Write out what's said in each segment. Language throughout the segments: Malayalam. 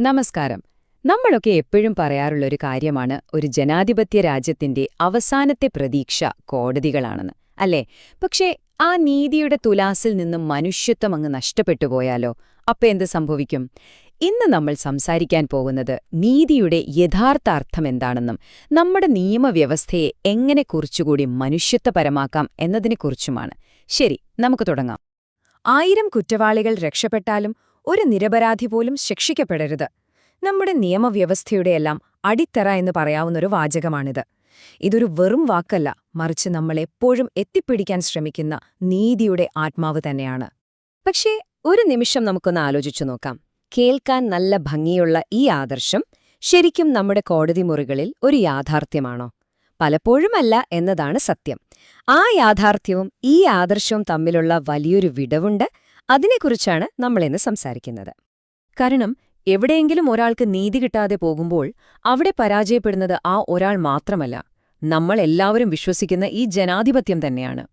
നമസ്കാരം. നമ്മളൊക്കെ എപ്പോഴും പറയാറുള്ളൊരു കാര്യമാണ് ഒരു ജനാധിപത്യ രാജ്യത്തിന്റെ അവസാനത്തെ പ്രതീക്ഷ കോടതികളാണെന്ന് അല്ലേ? പക്ഷേ ആ നീതിയുടെ തുലാസിൽ നിന്നും മനുഷ്യത്വം അങ്ങ് നഷ്ടപ്പെട്ടു പോയാലോ? അപ്പൊ എന്ത് സംഭവിക്കും? ഇന്ന് നമ്മൾ സംസാരിക്കാൻ പോകുന്നത് നീതിയുടെ യഥാർത്ഥ അർത്ഥം എന്താണെന്നും നമ്മുടെ നിയമവ്യവസ്ഥയെ എങ്ങനെ കുറിച്ചുകൂടി മനുഷ്യത്വപരമാക്കാം എന്നതിനെക്കുറിച്ചുമാണ്. ശരി നമുക്ക് തുടങ്ങാം. ആയിരം കുറ്റവാളികൾ രക്ഷപ്പെട്ടാലും ഒരു നിരപരാധി പോലും ശിക്ഷിക്കപ്പെടരുത്. നമ്മുടെ നിയമവ്യവസ്ഥയുടെയെല്ലാം അടിത്തറ എന്ന് പറയാവുന്നൊരു വാചകമാണിത്. ഇതൊരു വെറും വാക്കല്ല മറിച്ച് നമ്മളെപ്പോഴും എത്തിപ്പിടിക്കാൻ ശ്രമിക്കുന്ന നീതിയുടെ ആത്മാവ് തന്നെയാണ്. പക്ഷേ ഒരു നിമിഷം നമുക്കൊന്ന് ആലോചിച്ചു നോക്കാം. കേൾക്കാൻ നല്ല ഭംഗിയുള്ള ഈ ആദർശം ശരിക്കും നമ്മുടെ കോടതി മുറികളിൽ ഒരു യാഥാർത്ഥ്യമാണോ? പലപ്പോഴുമല്ല എന്നതാണ് സത്യം. ആ യാഥാർത്ഥ്യവും ഈ ആദർശവും തമ്മിലുള്ള വലിയൊരു വിടവുണ്ട് അതിനെക്കുറിച്ചാണ് നമ്മളിന്ന് സംസാരിക്കുന്നത്. കാരണം എവിടെയെങ്കിലും ഒരാൾക്ക് നീതി കിട്ടാതെ പോകുമ്പോൾ അവിടെ പരാജയപ്പെടുന്നത് ആ ഒരാൾ മാത്രമല്ല നമ്മൾ എല്ലാവരും വിശ്വസിക്കുന്ന ഈ ജനാധിപത്യം തന്നെയാണ്.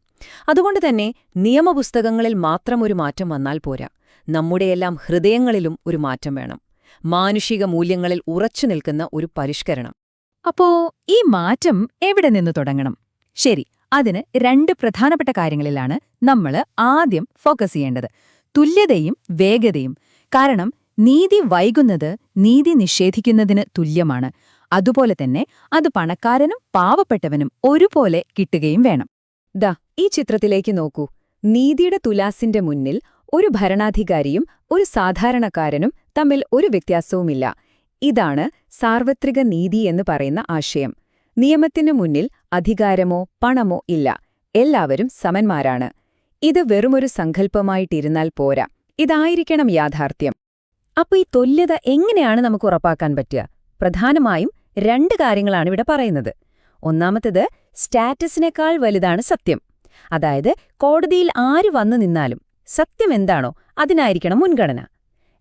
അതുകൊണ്ട് തന്നെ നിയമപുസ്തകങ്ങളിൽ മാത്രം ഒരു മാറ്റം വന്നാൽ പോരാ. നമ്മുടെയെല്ലാം ഹൃദയങ്ങളിലും ഒരു മാറ്റം വേണം. മാനുഷിക മൂല്യങ്ങളിൽ ഉറച്ചു നിൽക്കുന്ന ഒരു പരിഷ്കരണം. അപ്പോ ഈ മാറ്റം എവിടെ നിന്ന് തുടങ്ങണം? ശരി അതിന് രണ്ട് പ്രധാനപ്പെട്ട കാര്യങ്ങളിലാണ് നമ്മൾ ആദ്യം ഫോക്കസ് ചെയ്യേണ്ടത്. തുല്യതയും വേഗതയും. കാരണം നീതി വൈകുന്നത് നീതി നിഷേധിക്കുന്നതിന് തുല്യമാണ്. അതുപോലെ തന്നെ അത് പണക്കാരനും പാവപ്പെട്ടവനും ഒരുപോലെ കിട്ടുകയും വേണം. ദാ ഈ ചിത്രത്തിലേക്ക് നോക്കൂ. നീതിയുടെ തുലാസിന്റെ മുന്നിൽ ഒരു ഭരണാധികാരിയും ഒരു സാധാരണക്കാരനും തമ്മിൽ ഒരു വ്യത്യാസവുമില്ല. ഇതാണ് സാർവത്രിക നീതി എന്ന് പറയുന്ന ആശയം. നിയമത്തിനു മുന്നിൽ അധികാരമോ പണമോ ഇല്ല. എല്ലാവരും സമന്മാരാണ്. ഇത് വെറുമൊരു സങ്കല്പമായിട്ടിരുന്നാൽ പോരാ. ഇതായിരിക്കണം യാഥാർത്ഥ്യം. അപ്പൊ ഈ തുല്യത എങ്ങനെയാണ് നമുക്ക് ഉറപ്പാക്കാൻ പറ്റുക? പ്രധാനമായും രണ്ട് കാര്യങ്ങളാണ് ഇവിടെ പറയുന്നത്. ഒന്നാമത്തേത് സ്റ്റാറ്റസിനേക്കാൾ വലുതാണ് സത്യം. അതായത് കോടതിയിൽ ആര് വന്നു നിന്നാലും സത്യം എന്താണോ അതിനായിരിക്കണം മുൻഗണന.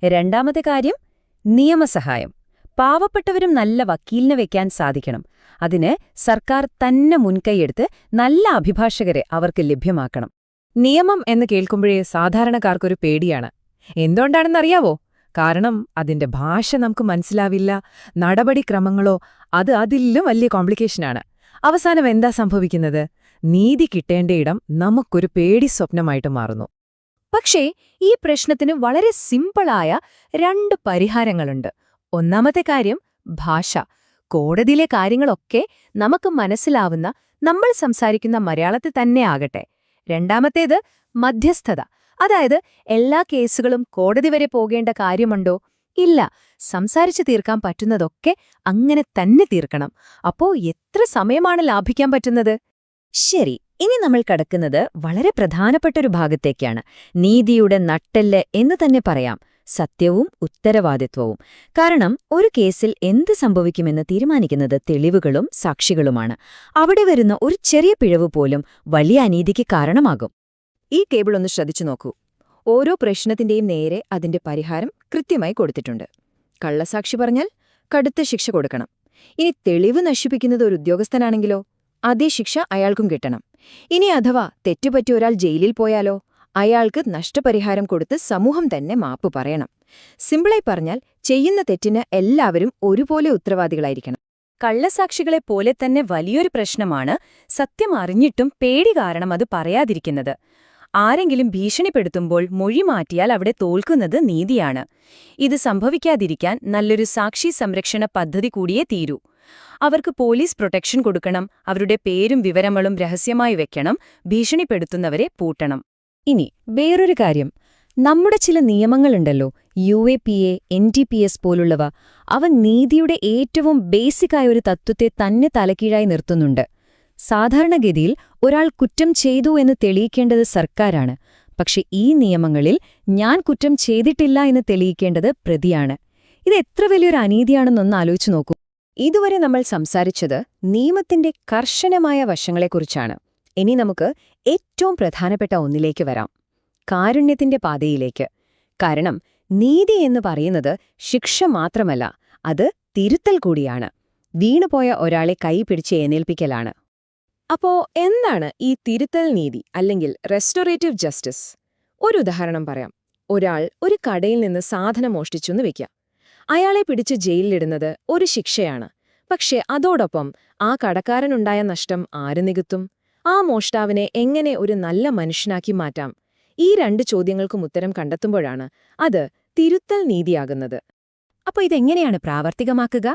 രണ്ടാമത്തെ കാര്യം നിയമസഹായം. പാവപ്പെട്ടവരും നല്ല വക്കീലിനെ വെക്കാൻ സാധിക്കണം. അതിന് സർക്കാർ തന്നെ മുൻകൈയെടുത്ത് നല്ല അഭിഭാഷകരെ അവർക്ക് ലഭ്യമാക്കണം. നിയമം എന്ന് കേൾക്കുമ്പോഴേ സാധാരണക്കാർക്കൊരു പേടിയാണ്. എന്തുകൊണ്ടാണെന്നറിയാവോ? കാരണം അതിന്റെ ഭാഷ നമുക്ക് മനസ്സിലാവില്ല. നടപടിക്രമങ്ങളോ അത് അതിലും വലിയ കോംപ്ലിക്കേഷനാണ്. അവസാനം എന്താ സംഭവിക്കുന്നത്? നീതി കിട്ടേണ്ടയിടം നമുക്കൊരു പേടി സ്വപ്നമായിട്ട് മാറുന്നു. പക്ഷേ ഈ പ്രശ്നത്തിന് വളരെ സിമ്പിളായ രണ്ട് പരിഹാരങ്ങളുണ്ട്. ഒന്നാമത്തെ കാര്യം ഭാഷ. കോടതിയിലെ കാര്യങ്ങളൊക്കെ നമുക്ക് മനസ്സിലാവുന്ന നമ്മൾ സംസാരിക്കുന്ന മലയാളത്തിൽ തന്നെ ആകട്ടെ. രണ്ടാമത്തേത് മധ്യസ്ഥത. അതായത് എല്ലാ കേസുകളും കോടതി വരെ പോകേണ്ട കാര്യമുണ്ടോ? ഇല്ല. സംസാരിച്ച് തീർക്കാൻ പറ്റുന്നതൊക്കെ അങ്ങനെ തന്നെ തീർക്കണം. അപ്പോ എത്ര സമയമാണ് ലാഭിക്കാൻ പറ്റുന്നത്? ശരി. ഇനി നമ്മൾ കടക്കുന്നത് വളരെ പ്രധാനപ്പെട്ട ഒരു ഭാഗത്തേക്കാണ്. നീതിയുടെ നട്ടെല്ല് എന്ന് തന്നെ പറയാം. സത്യവും ഉത്തരവാദിത്വവും. കാരണം ഒരു കേസിൽ എന്ത് സംഭവിക്കുമെന്ന് തീരുമാനിക്കുന്നത് തെളിവുകളും സാക്ഷികളുമാണ്. അവിടെ വരുന്ന ഒരു ചെറിയ പിഴവ് പോലും വലിയ അനീതിക്ക് കാരണമാകും. ഈ കേബിൾ ഒന്ന് ശ്രദ്ധിച്ചു നോക്കൂ. ഓരോ പ്രശ്നത്തിന്റെയും നേരെ അതിന്റെ പരിഹാരം കൃത്യമായി കൊടുത്തിട്ടുണ്ട്. കള്ളസാക്ഷി പറഞ്ഞാൽ കടുത്ത ശിക്ഷ കൊടുക്കണം. ഇനി തെളിവ് നശിപ്പിക്കുന്നത് ഒരു ഉദ്യോഗസ്ഥനാണെങ്കിലോ അതേ ശിക്ഷ അയാൾക്കും കിട്ടണം. ഇനി അഥവാ തെറ്റുപറ്റി ഒരാൾ ജയിലിൽ പോയാലോ അയാൾക്ക് നഷ്ടപരിഹാരം കൊടുത്ത് സമൂഹം തന്നെ മാപ്പ് പറയണം. സിമ്പിളായി പറഞ്ഞാൽ ചെയ്യുന്ന തെറ്റിന് എല്ലാവരും ഒരുപോലെ ഉത്തരവാദികളായിരിക്കണം. കള്ളസാക്ഷികളെ പോലെ തന്നെ വലിയൊരു പ്രശ്നമാണ് സത്യം അറിഞ്ഞിട്ടും പേടി കാരണം അത് പറയാതിരിക്കുന്നത്. ആരെങ്കിലും ഭീഷണിപ്പെടുത്തുമ്പോൾ മൊഴി മാറ്റിയാൽ അവിടെ തോൽക്കുന്നത് നീതിയാണ്. ഇത് സംഭവിക്കാതിരിക്കാൻ നല്ലൊരു സാക്ഷി സംരക്ഷണ പദ്ധതി കൂടിയേ തീരൂ. അവർക്ക് പോലീസ് പ്രൊട്ടക്ഷൻ കൊടുക്കണം അവരുടെ പേരും വിവരങ്ങളും രഹസ്യമായി വെക്കണം ഭീഷണിപ്പെടുത്തുന്നവരെ പൂട്ടണം. ഇനി വേറൊരു കാര്യം. നമ്മുടെ ചില നിയമങ്ങളുണ്ടല്ലോ. U A P A N D P S പോലുള്ളവ. അവ നീതിയുടെ ഏറ്റവും ബേസിക്കായ ഒരു തത്വത്തെ തന്നെ തലക്കീഴായി നിർത്തുന്നുണ്ട്. സാധാരണഗതിയിൽ ഒരാൾ കുറ്റം ചെയ്തു എന്ന് തെളിയിക്കേണ്ടത് സർക്കാരാണ്. പക്ഷെ ഈ നിയമങ്ങളിൽ ഞാൻ കുറ്റം ചെയ്തിട്ടില്ല എന്ന് തെളിയിക്കേണ്ടത് പ്രതിയാണ്. ഇത് എത്ര വലിയൊരു അനീതിയാണെന്നൊന്ന് ആലോചിച്ചു നോക്കൂ. ഇതുവരെ നമ്മൾ സംസാരിച്ചത് നിയമത്തിന്റെ കർശനമായ വശങ്ങളെക്കുറിച്ചാണ്. ഇനി നമുക്ക് ഏറ്റവും പ്രധാനപ്പെട്ട ഒന്നിലേക്ക് വരാം. കാരുണ്യത്തിന്റെ പാതയിലേക്ക്. കാരണം നീതി എന്ന് പറയുന്നത് ശിക്ഷ മാത്രമല്ല അത് തിരുത്തൽ കൂടിയാണ്. വീണുപോയ ഒരാളെ കൈപിടിച്ച് എഴുന്നേൽപ്പിക്കലാണ്. അപ്പോ എന്താണ് ഈ തിരുത്തൽ നീതി അല്ലെങ്കിൽ റെസ്റ്റോറേറ്റീവ് ജസ്റ്റിസ്? ഒരു ഉദാഹരണം പറയാം. ഒരാൾ ഒരു കടയിൽ നിന്ന് സാധനം മോഷ്ടിച്ചെന്ന് വെക്കാം അയാളെ പിടിച്ച് ജയിലിലിടുന്നത് ഒരു ശിക്ഷയാണ്. പക്ഷേ അതോടൊപ്പം ആ കടക്കാരനുണ്ടായ നഷ്ടം ആര് നികത്തും? ആ മോഷ്ടാവിനെ എങ്ങനെ ഒരു നല്ല മനുഷ്യനാക്കി മാറ്റാം? ഈ രണ്ട് ചോദ്യങ്ങൾക്കും ഉത്തരം കണ്ടെത്തുമ്പോഴാണ് അത് തിരുത്തൽ നീതിയാകുന്നത്. അപ്പോൾ ഇതെങ്ങനെയാണ് പ്രാവർത്തികമാക്കുക?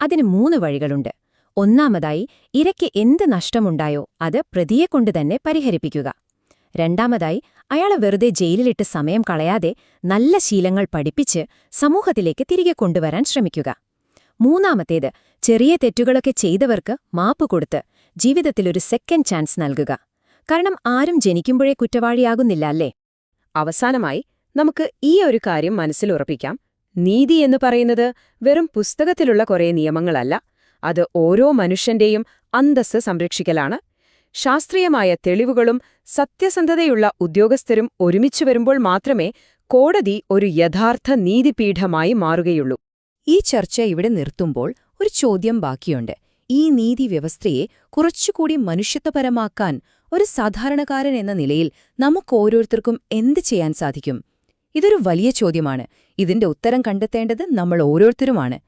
അതിന് മൂന്ന് വഴികളുണ്ട്. ഒന്നാമതായി ഇരയ്ക്ക് എന്ത് നഷ്ടമുണ്ടായോ അത് പ്രതിയെക്കൊണ്ട് തന്നെ പരിഹരിപ്പിക്കുക. രണ്ടാമതായി അയാളെ വെറുതെ ജയിലിലിട്ട് സമയം കളയാതെ നല്ല ശീലങ്ങൾ പഠിപ്പിച്ച് സമൂഹത്തിലേക്ക് തിരികെ കൊണ്ടുവരാൻ ശ്രമിക്കുക. മൂന്നാമത്തേത് ചെറിയ തെറ്റുകളൊക്കെ ചെയ്തവർക്ക് മാപ്പ് കൊടുത്ത് ജീവിതത്തിലൊരു സെക്കൻഡ് ചാൻസ് നൽകുക. കാരണം ആരും ജനിക്കുമ്പോഴേ കുറ്റവാളിയാകുന്നില്ല അല്ലേ? അവസാനമായി നമുക്ക് ഈ ഒരു കാര്യം മനസ്സിലുറപ്പിക്കാം നീതി എന്ന് പറയുന്നത് വെറും പുസ്തകത്തിലുള്ള കുറേ നിയമങ്ങളല്ല. അത് ഓരോ മനുഷ്യന്റെയും അന്തസ്സ് സംരക്ഷിക്കലാണ്. ശാസ്ത്രീയമായ തെളിവുകളും സത്യസന്ധതയുള്ള ഉദ്യോഗസ്ഥരും ഒരുമിച്ചു വരുമ്പോൾ മാത്രമേ കോടതി ഒരു യഥാർത്ഥ നീതിപീഠമായി മാറുകയുള്ളൂ. ഈ ചർച്ച ഇവിടെ നിർത്തുമ്പോൾ ഒരു ചോദ്യം ബാക്കിയുണ്ട്. ഈ നീതി വ്യവസ്ഥയെ കുറച്ചുകൂടി മനുഷ്യത്വപരമാക്കാൻ ഒരു സാധാരണക്കാരൻ എന്ന നിലയിൽ നമുക്കോരോരുത്തർക്കും എന്ത് ചെയ്യാൻ സാധിക്കും? ഇതൊരു വലിയ ചോദ്യമാണ്. ഇതിന്റെ ഉത്തരം കണ്ടെത്തേണ്ടത് നമ്മൾ ഓരോരുത്തരുമാണ്.